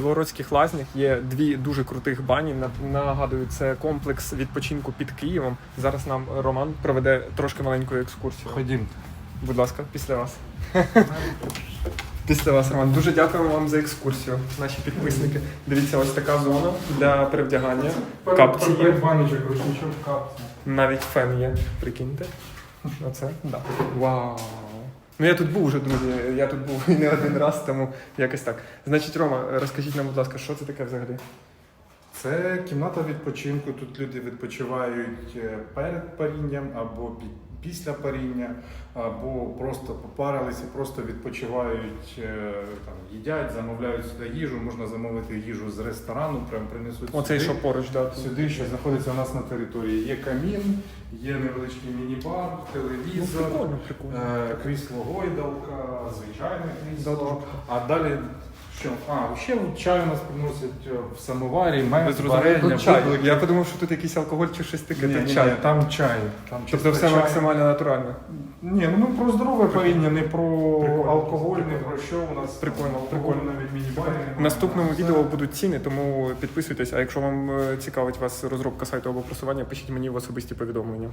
В Вородських лазнях є дві дуже крутих бані. Нагадую, це комплекс відпочинку під Києвом. Зараз нам Роман проведе трошки маленьку екскурсію. Ходім. Будь ласка, після вас. Після вас, Роман. Дуже дякуємо вам за екскурсію, наші підписники. Дивіться, ось така зона для перевдягання. Капці є. Баночок, рушничок, капці. Навіть фен є, прикиньте. Оце, да. Вау. Ну я тут був вже, друзі. Я тут був і не один раз, тому якось так. Значить, Рома, розкажіть нам, будь ласка, що це таке взагалі? Це кімната відпочинку. Тут люди відпочивають е, перед парінням або пі- після паріння, або просто попарилися, просто відпочивають, е, там, їдять, замовляють сюди їжу. Можна замовити їжу з ресторану, прям принесуть Оцей сюди. що поруч, да. Сюди, що знаходиться у нас на території. Є камін, є невеличкий міні-бар, Ну, телевізор, прикольно, прикольно. е, крісло гойдалка, звичайне Да, крісло. А далі що? А, ще чай у нас приносять е, в самоварі, мед, варення, Тут Я подумав, що тут якийсь алкоголь чи щось таке. Ні, ні, чай. ні, там чай. Там Тобто все чай. максимально натурально. Ні, ну ми про здорове паріння, не про Прикольно. алкоголь, не про що у нас. Прикольно, прикольно. навіть міні-барі. В наступному Все. відео будуть ціни, тому підписуйтесь. А якщо вам е, цікавить вас розробка сайту або просування, пишіть мені в особисті повідомлення.